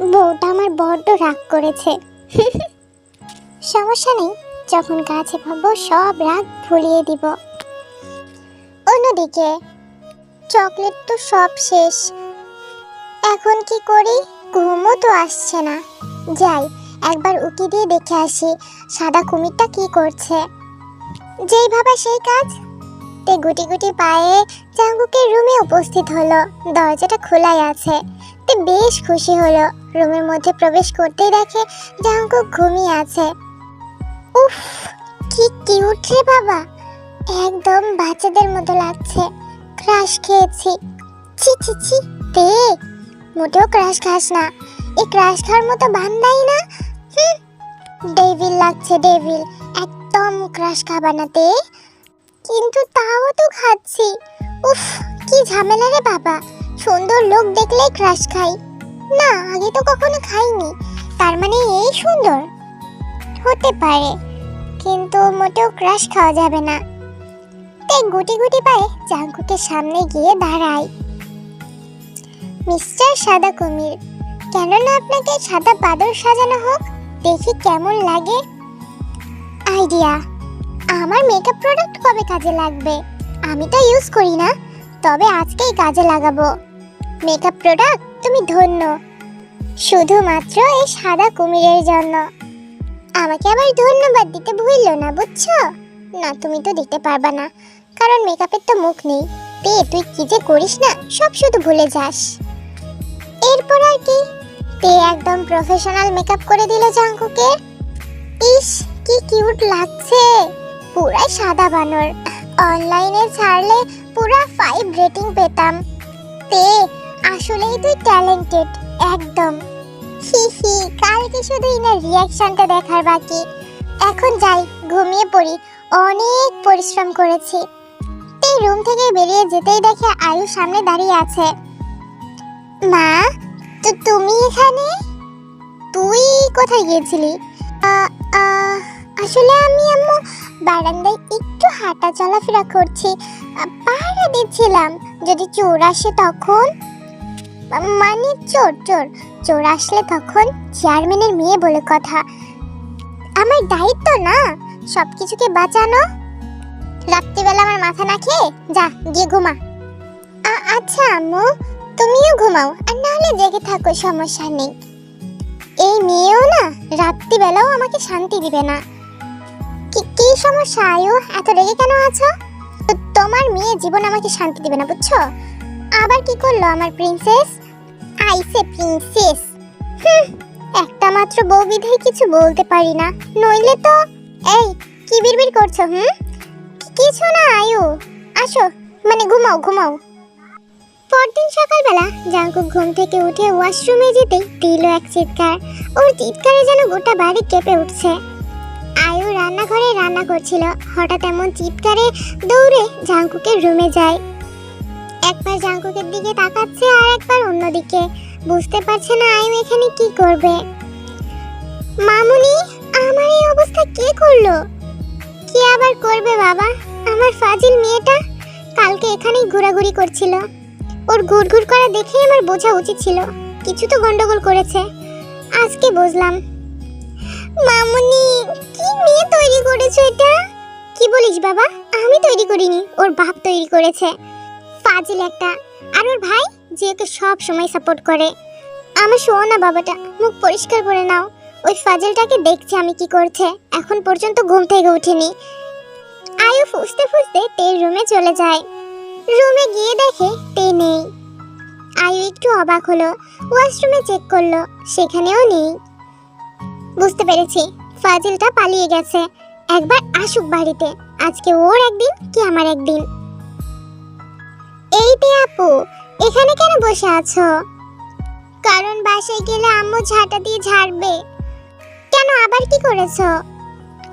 বউটা আমার বড্ড রাগ করেছে। সমস্যা নেই, যখন কাছে পাবো সব রাগ ভুলিয়ে দিব। অন্যদিকে, চকলেট তো সব শেষ। এখন কি করি? ঘুমও তো আসছে না। যাই, একবার উকি দিয়ে দেখে আসি, সাদা কুমিরটা কি করছে। যেই ভাবা সেই কাজ। তে গুটি গুটি পায়ে চাঙ্গুকের রুমে উপস্থিত হলো, দরজাটা খোলাই আছে। তে বেশ খুশি হলো। রুমের মধ্যে প্রবেশ করতেই দেখে জাঙ্কুক ঘুমিয়ে আছে। উফ, কি কিউট রে বাবা। একদম বাচ্চাদের মতো লাগছে। ক্রাশ খেয়েছি। ছি ছি ছি, তে। মোটেও ক্রাশ খাস না। এই ক্রাশ খাওয়ার মতো বান্দাই না। ডেভিল লাগছে, ডেভিল। একদম ক্রাশ খাবা না তে। কিন্তু তাও তো খাচ্ছি। উফ, কি ঝামেলা রে বাবা। সুন্দর লোক দেখলেই ক্রাশ খাই। না, আগে তো কখনো খাইনি। তার মানে এই সুন্দর। হতে পারে, কিন্তু মোটেও ক্রাশ খাওয়া যাবে না। তাই গুটি গুটি পায়ে জাঙ্কুকের সামনে গিয়ে দাঁড়াই। মিস্টার সাদা কুমির কেন না আপনাকে সাদা বাদর সাজানো হোক, দেখি কেমন লাগে। আইডিয়া, আমার মেকআপ প্রোডাক্ট কবে কাজে লাগবে? আমি তো ইউজ করি না, তবে আজকেই কাজে লাগাবো। মেকআপ প্রোডাক্ট তুমি ধন্য। শুধুমাত্র এই সাদা কুমিরের জন্য। আমাকে আবার ধন্যবাদ দিতে ভুললো না, বুঝছ? না, তুমি তো দিতে পারবা না, কারণ মেকআপের তো মুখ নেই। তে, তুই কি যে করিস না, সব শুধু ভুলে যাস। এরপর আর কি? তে একদম প্রফেশনাল মেকআপ করে দিল জাঙ্কুকে। ইস, কি কিউট লাগছে। পুরাই সাদা বানর। অনলাইনে ছাড়লে পুরা ফাইভ রেটিং পেতাম। তে আসলেই তুই ট্যালেন্টেড একদম। হি হি, কালকে শুধু ইনার রিয়াকশনটা দেখার বাকি। এখন যাই, ঘুমিয়ে পড়ি, অনেক পরিশ্রম করেছি। এই রুম থেকে বেরিয়ে যেতেই দেখে আয়ু সামনে দাঁড়িয়ে আছে। মা, তো তুমি এখানে? তুই কোথায় গিয়েছিলি? আসলে আমি আম্মু বারান্দায় একটু হাঁটা চলাফেরা করছি। পাহারা দিচ্ছিলাম। যদি চোর আসে তখন? মানে চোর চোর। চোর আসলে তখন চেয়ারম্যানের মেয়ে বলে কথা। আমার দায়িত্ব না, সবকিছুকে বাঁচানো। রাত্রিবেলা আমার মাথা না খেয়ে যা, গিয়ে ঘুমা। আচ্ছা আম্মু, তুমিও ঘুমাও, আর নাহলে জেগে থাকো, সমস্যা নেই। এই মেয়েও না, রাত্রিবেলাও আমাকে শান্তি দিবে না। কি কি সমস্যা আয়ু? এত রেগে কেন আছো? তোমার মেয়ে জীবন আমাকে শান্তি দিবে না, বুঝছ? আবার কি করল আমার প্রিন্সেস আইসে প্রিন্সেস একটা মাত্র বউ বিধায় কিছু বলতে পারি না। নইলে তো, এই, কি বিড়বিড় করছ, হুম? কিছু না, আয়ু। আসো মানে ঘুমাও ঘুমাও। পরদিন সকালবেলা জাঙ্কুক ঘুম থেকে উঠে ওয়াশরুমে যেতেই দিল এক চিৎকার। ওর চিৎকারে যেন গোটা বাড়ি কেঁপে উঠছে। আয়ু রান্নাঘরে রান্না করছিল। হঠাৎ এমন চিৎকারে দৌড়ে জাঙ্কুকের রুমে যায়। একবার জাঙ্কুকের দিকে তাকাচ্ছে আর একবার অন্যদিকে। বুঝতে পারছে না আয়ু এখানে কি করবে। মামুনি, আমার এই অবস্থা কে করল? কি আবার করবে বাবা? আমার ফাজিল মেয়েটা কালকে এখানেই ঘোরাঘুরি করছিল। ওর ঘুরঘুর করা দেখেই আমার বোঝা উচিত ছিল। কিছু তো গন্ডগোল করেছে। আজকে বুঝলাম। মামুনি, কি মেয়ে তৈরি করেছ এটা? কি বলিস বাবা? আমি তৈরি করিনি, ওর বাপ তৈরি করেছে। ফাজিল একটা। আর ওর ভাই, যে ওকে সব সময় সাপোর্ট করে। আমার শো না বাবাটা, মুখ পরিষ্কার করে নাও। ওই ফাজিলটাকে দেখছে আমি কি করছে। এখন পর্যন্ত ঘুম থেকে উঠিনি। আয়ু ফুসতে ফুসতে তের রুমে চলে যায়। রুমে গিয়ে দেখে তে নেই। আয়ু একটু অবাক হলো। ওয়াশরুমে চেক করল, সেখানেও নেই। বুঝতে পেরেছি, ফাজিলটা পালিয়ে গেছে। একবার আসুক বাড়িতে। আজকে ওর একদিন, কি আমার একদিন। এই আপু, এখানে কেন বসে আছো? কারণ বাসায় গেলে আম্মু ঝাঁটা দিয়ে ঝাড়বে। কেন আবার কি করেছ?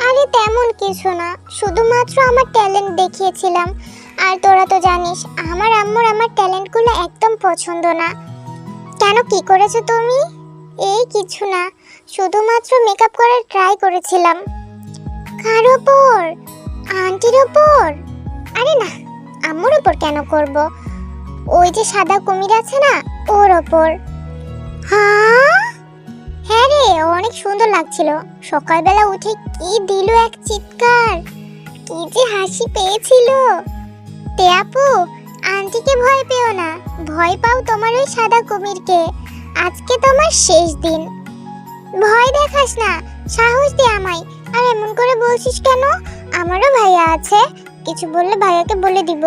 আরে তেমন কিছু না, শুধুমাত্র আমার ট্যালেন্ট দেখিয়েছিলাম। আর তোরা তো জানিস, আমার আম্মুর আমার ট্যালেন্টগুলো একদম পছন্দ না। কেন কি করেছ তুমি? এই কিছু না, শুধুমাত্র মেকআপ করার ট্রাই করেছিলাম। কার ওপর? আন্টির ওপর? আরে না, আম্মুর ওপর কেন করব? ওই যে সাদা কুমির আছে না, ওর ওপর। হ্যাঁ রে, অনেক সুন্দর লাগছিল। সকালবেলা উঠে কি দিল এক চিৎকার। কি যে হাসি পেয়েছিল। তে আপু, আন্টিকে ভয় পেও না। ভয় পাও তোমার ওই সাদা কুমিরকে। আজকে তোমার শেষ দিন। ভয় দেখাস না, সাহস দে আমায়। আর এমন করে বলছিস কেন? আমারও ভাইয়া আছে। কিছু বললে ভাইয়াকে বলে দিব।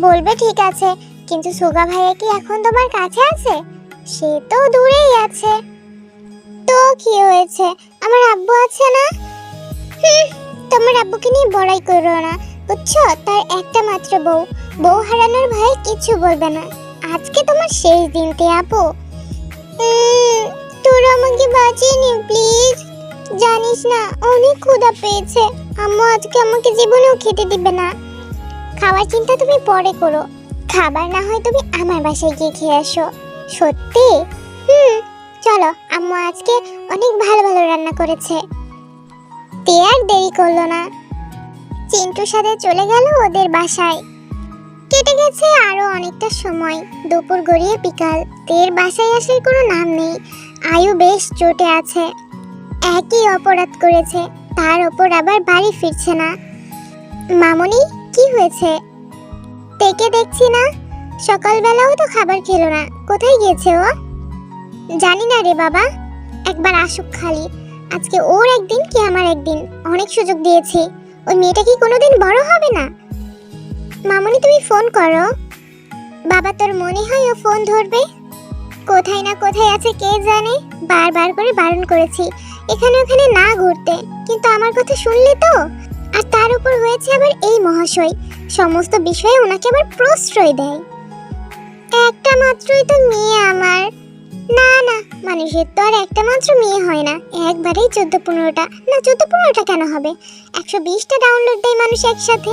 বলবে ঠিক আছে। কিন্তু সুগা ভাইয়া কি এখন তোমার কাছে আছে? সে তো দূরেই আছে। তো কি হয়েছে? আমার আব্বু আছে না? তোমার আব্বুকে নিয়ে বড়াই করো না, বুঝছ? তার একটা মাত্র বউ। বউ হারানোর ভয়ে কিছু বলবে না। আজকে তোমার শেষ দিন তে আপু তোরা আমাকে বাঁচিয়ে নি প্লিজ। জানিস না, অনেক ক্ষুধা পেয়েছে। আম্মু আজকে আমাকে জীবনেও খেতে দিবে না। খাওয়ার চিন্তা তুমি পরে করো। খাবার না হয় তুমি আমার বাসায় গিয়ে খেয়ে আসো। সত্যি? হুম, চলো, আম্মু আজকে অনেক ভালো ভালো রান্না করেছে। তে আর দেরি করল না। চিন্টুর সাথে চলে গেল ওদের বাসায়। কেটে গেছে আরও অনেকটা সময়। দুপুর গড়িয়ে বিকাল। তের বাসায় আসার কোনো নাম নেই। আয়ু বেশ চোটে আছে। একই অপরাধ করেছে। তার ওপর আবার বাড়ি ফিরছে না। মামনি, কি হয়েছে? তেকে দেখছি না। সকালবেলাও তো খাবার খেলো না। কোথায় গিয়েছে ও? জানি না রে বাবা। একবার আসুক খালি। আজকে ওর একদিন কি আমার একদিন? অনেক সুযোগ দিয়েছি। ওই মেয়েটা কি কোনোদিন বড় হবে না? মামনি, তুমি ফোন করো। বাবা, তোর মনে হয় ও ফোন ধরবে? কোথায় না কোথায় আছে কে জানে? বারবার করে বারণ করেছি। এখানে ওখানে না ঘুরতে। কিন্তু আমার কথা শুনলে তো? আর তার উপর হয়েছে আবার এই মহাশয়। সমস্ত বিষয়ে ওনাকে আবার প্রশ্রয় দেয়। একটা মাত্রই তো মেয়ে আমার। না না, মানুষের তো আর একটা মাত্র মেয়ে হয় না। একবারেই চোদ্দ পনেরোটা, না, চোদ্দ পনেরোটা কেন হবে? একশো বিশটা ডাউনলোড দেয় মানুষ একসাথে।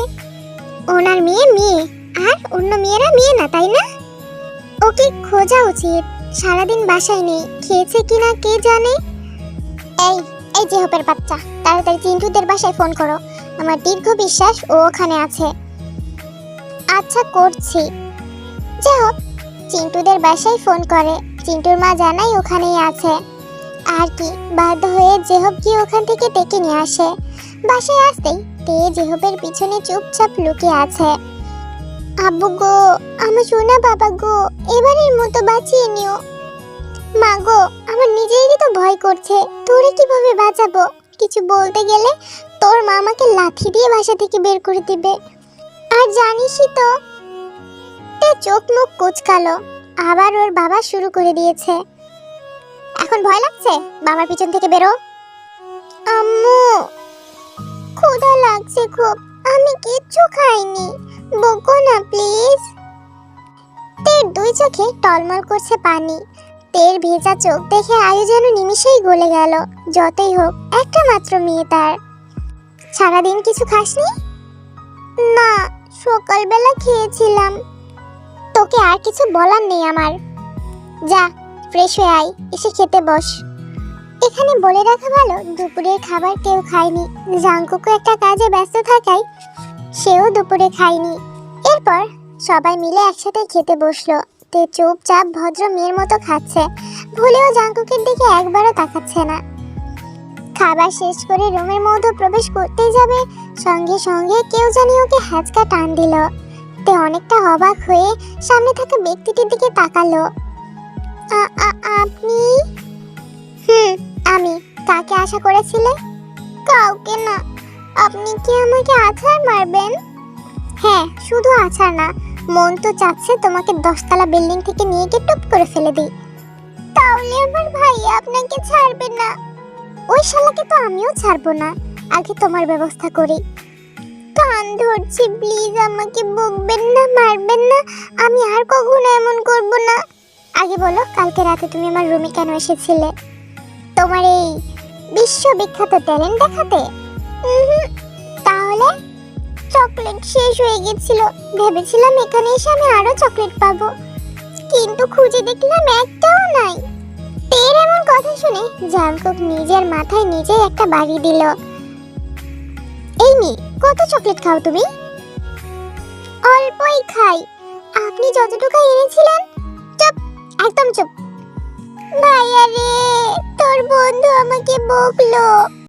ওনার মেয়ে মেয়ে, আর অন্য মেয়েরা মেয়ে না, তাই না? ওকে খোঁজা উচিত। সারাদিন বাসায় নেই। খেয়েছে কিনা কে জানে? এই এই যে হোপের বাচ্চা, তাড়াতাড়ি চিন্টুদের বাসায় ফোন করো। আমার দীর্ঘ বিশ্বাস ও ওখানে আছে। আচ্ছা করছি। যাই হোক চিন্টুদের বাসায় ফোন করে। চিন্টুর মা জানাই ওখানেই আছে। আর কি, বাধ্য হয়ে জেহব গিয়ে ওখান থেকে ডেকে নিয়ে আসে। বাসায় আসতেই তে জেহবের পিছনে চুপচাপ লুকিয়ে আছে। আব্বু গো, আমার সোনা বাবা গো, এবারের মতো বাঁচিয়ে নিও। মা গো, আমার নিজেরই তো ভয় করছে, তোরে কীভাবে বাঁচাবো? কিছু বলতে গেলে তোর মা আমাকে লাথি দিয়ে বাসা থেকে বের করে দিবে। আর জানিসই তো, তে চোখ মুখ কুচকালো, আবার ওর বাবা শুরু করে দিয়েছে। এখন ভয় লাগছে, বাবার পিছন থেকে বেরো। আম্মু, ক্ষুধা লাগছে খুব আমি কিচ্ছু খাইনি, বকো না প্লিজ। তের দুই চোখে টলমল করছে পানি। তের ভেজা চোখ দেখে আয়ু যেন নিমিষেই গলে গেল, যতই হোক, একটা মাত্র মেয়ে তার। সারাদিন কিছু খাসনি? না সকালবেলা খেয়েছিলাম। তোকে আর কিছু বলার নেই আমার। যা ফ্রেশ হয়ে আয়, এসে খেতে বস। এখানে বলে রাখা ভালো, দুপুরের খাবার কেউ খায়নি। জাঙ্কুকও একটা কাজে ব্যস্ত থাকায় সেও দুপুরে খায়নি। এরপর সবাই মিলে একসাথে খেতে বসল। তে চুপচাপ ভদ্র মেয়ের মতো খাচ্ছে। ভুলেও জাঙ্কুকের দিকে একবারও তাকাচ্ছে না। খাবার শেষ করে রুমের মধ্যে প্রবেশ করতেই যাবে। সঙ্গে সঙ্গে কেউ জানি ওকে হ্যাচকা টান দিল। তে অনেকটা অবাক হয়ে সামনে থাকা ব্যক্তিটির দিকে তাকালো। আপনি? হুম, আমি। কাকে আশা করেছিলে? কাউকে না। আপনি কি আমাকে আছাড় মারবেন? হ্যাঁ শুধু আছাড় না। মন তো চাচ্ছে তোমাকে দশতলা বিল্ডিং থেকে নিয়ে গিয়ে টুপ করে ফেলে দিই। তাহলে আমার ভাই আপনাকে ছাড়বে না। ওই শালাকে তো আমিও ছাড়বো না। আগে তোমার ব্যবস্থা করি। কান ধরছি প্লিজ আমাকে বকবেন না, মারবেন না। আমি আর কখনো এমন করব না। আগে বলো, কালকে রাতে তুমি আমার রুমে কেন এসেছিলে? তোমার এই বিশ্ববিখ্যাত ট্যালেন্ট দেখাতে? তাহলে চকলেট শেষ হয়ে গেছিল। ভেবেছিলাম এখানে এসে আমি আরও চকলেট পাবো। কিন্তু খুঁজে দেখলাম একটাও নাই। শুনে জাংকুক নিজের মাথায় নিজেই একটা বাড়ি দিল। এই নি কত চকলেট খাও তুমি? অল্পই খাই। আপনি যতটুকু এনেছিলেন, চুপ, একদম চুপ। ভাইয়া রে, তোর বন্ধু আমাকে বকলো।